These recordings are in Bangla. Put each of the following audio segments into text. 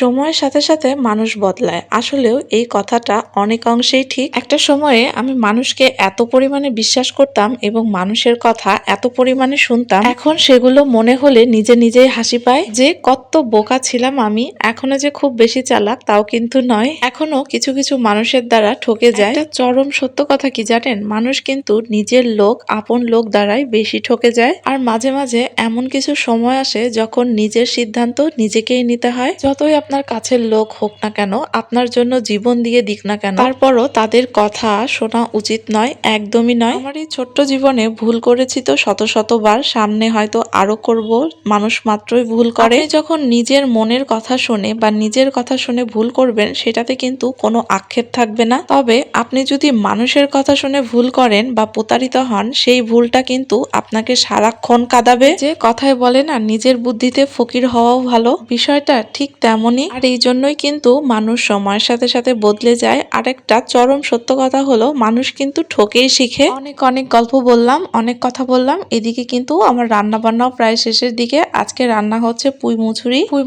সময়ের সাথে সাথে মানুষ বদলায়। আসলেও এই কথাটা অনেক অংশেই ঠিক। একটা সময়ে আমি মানুষকে এত পরিমাণে বিশ্বাস করতাম এবং মানুষের কথা এত পরিমাণে শুনতাম। এখন সেগুলো মনে হলে নিজে নিজেই হাসি পায় যে কত বোকা ছিলাম আমি, এখনও যে খুব বেশি চালাক তাও কিন্তু নয়। এখনও কিছু কিছু মানুষের দ্বারা ঠকে যায়। চরম সত্য কথা কি জানেন? মানুষ কিন্তু নিজের লোক, আপন লোক দ্বারাই বেশি ঠকে যায়। আর মাঝে মাঝে এমন কিছু সময় আসে যখন নিজের সিদ্ধান্ত নিজেকেই নিতে হয়। যতই আপনার কাছের লোক হোক না কেন, আপনার জন্য জীবন দিয়ে দিক না কেন। তারপরও তাদের কথা শোনা উচিত নয়, একদমই নয়। আমার এই ছোট্ট জীবনে ভুল করেছি তো শত শতবার, সামনে হয়তো আরও করব, মানুষ মাত্রই ভুল করে। যখন নিজের মনের কথা শুনে বা নিজের কথা শুনে ভুল করবেন, সেটাতে কিন্তু কোনো আক্ষেপ থাকবে না। তবে আপনি যদি মানুষের কথা শুনে ভুল করেন বা প্রতারিত হন, সেই ভুলটা কিন্তু আপনাকে সারাক্ষণ কাঁদাবে। যে কথায় বলে না, নিজের বুদ্ধিতে ফকির হওয়াও ভালো। বিষয়টা ঠিক তেমনই আর এই জন্যই কিন্তু মানুষ সময়ের সাথে সাথে বদলে যায়। আরেকটা চরম সত্য কথা হলো, মানুষ কিন্তু ঠকেই শিখে। অনেক অনেক গল্প বললাম, অনেক কথা বললাম। এদিকে কিন্তু আমার রান্না বান্নাও প্রায় শেষের দিকে। আজকে রান্না হচ্ছে পুঁই মুচুরি পুঁই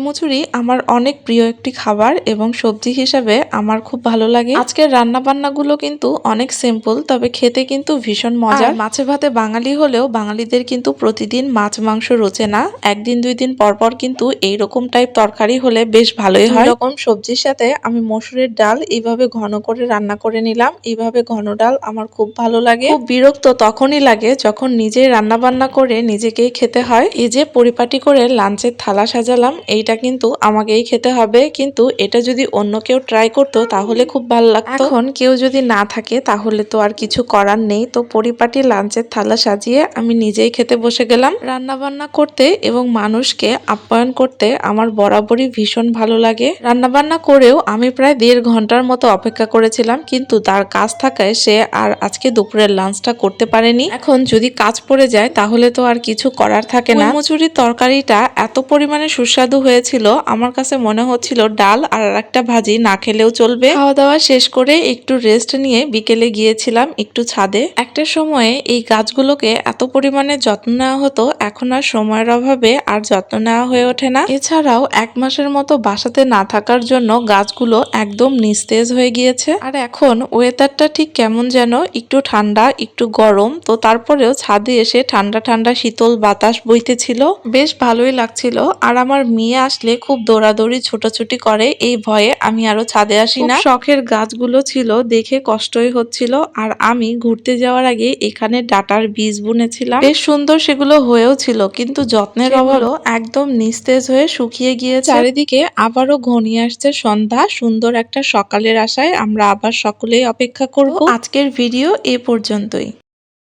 আমার অনেক প্রিয় একটি খাবার এবং সবজি হিসাবে আমার খুব ভালো লাগে। আজকের রান্না বান্নাগুলো কিন্তু অনেক সিম্পল তবে খেতে কিন্তু ভীষণ মজার। মাছে ভাতে বাঙালি হলেও বাঙালিদের কিন্তু প্রতিদিন মাছ মাংস রোচে না। একদিন দুই দিন পর পর কিন্তু এইরকম টাইপ তরকারি হলে বেশ ভালোই হয়। এরকম সবজির সাথে আমি মসুরের ডাল এইভাবে ঘন করে রান্না করে নিলাম। এইভাবে ঘন ডাল আমার খুব ভালো লাগে। খুব বিরক্ত তখনই লাগে যখন নিজে রান্না বান্না করে নিজেকেই খেতে হয়। এই যে পরিপাটি করে লাঞ্চের থালা সাজালাম এইটা কিন্তু আমাকেই খেতে হবে। কিন্তু এটা যদি অন্য কেউ ট্রাই করতো তাহলে খুব ভালো লাগতো। এখন কেউ যদি না থাকে তাহলে তো আর কিছু করার নেই। তো পরিপাটি লাঞ্চের থালা সাজিয়ে আমি নিজেই খেতে বসে গেলাম। রান্না বান্না করতে এবং মানুষকে আপ্যায়ন করতে আমার বরাবরই ভীষণ ভালো লাগে। রান্না বান্না করেও আমি প্রায় দেড় ঘণ্টার মতো অপেক্ষা করেছিলাম, কিন্তু তার কাজ থাকায় সে আর আজকে দুপুরের লাঞ্চটা করতে পারেনি। এখন যদি কাজ পড়ে যায়, তাহলে তো আর কিছু করার থাকে না। মুচুরির তরকারিটা এত পরিমাণে সুস্বাদু হয়েছিল, আমার কাছে মনে হচ্ছিল ডাল আর একটা ভাজি না খেলেও চলবে। খাওয়া দাওয়া শেষ করে একটু রেস্ট নিয়ে বিকেলে গিয়েছিলাম একটু ছাদে। একটা সময়ে এই গাছগুলোকে এত পরিমাণে যত্ন নেওয়া হতো, এখন আর সময়ের অভাবে আর যত্ন নেওয়া হয়ে ওঠে না। এছাড়াও এক মাসের মতো বাসাতে না থাকার জন্য গাছগুলো একদম নিস্তেজ হয়ে গিয়েছে। আর এখন ওয়েদারটা ঠিক কেমন যেন একটু ঠান্ডা একটু গরম। তো তারপরেও ছাদে এসে ঠান্ডা ঠান্ডা শীতল বাতাস বইতেছিল। বেশ ভালোই লাগছিল। আর আমার মেয়ে আসলে খুব দৌড়াদৌড়ি ছোটাছুটি করে। এই ভয়ে আমি আরও ছাদে আসি না। শখের গাছগুলো ছিল দেখে কষ্টই হচ্ছিল। আর আমি ঘুরতে যাওয়ার আগে এখানে ডাটার বীজ বুনেছিলাম। বেশ সুন্দর সেগুলো হয়েও ছিল কিন্তু যত্নের অভাবও একদম নিস্তেজ হয়ে শুকিয়ে গিয়েছে। চারিদিকে আবারও ঘনিয়ে আসছে সন্ধ্যা। সুন্দর একটা সকালের আশায় আমরা আবার সকলেই অপেক্ষা করব। আজকের ভিডিও এ পর্যন্তই।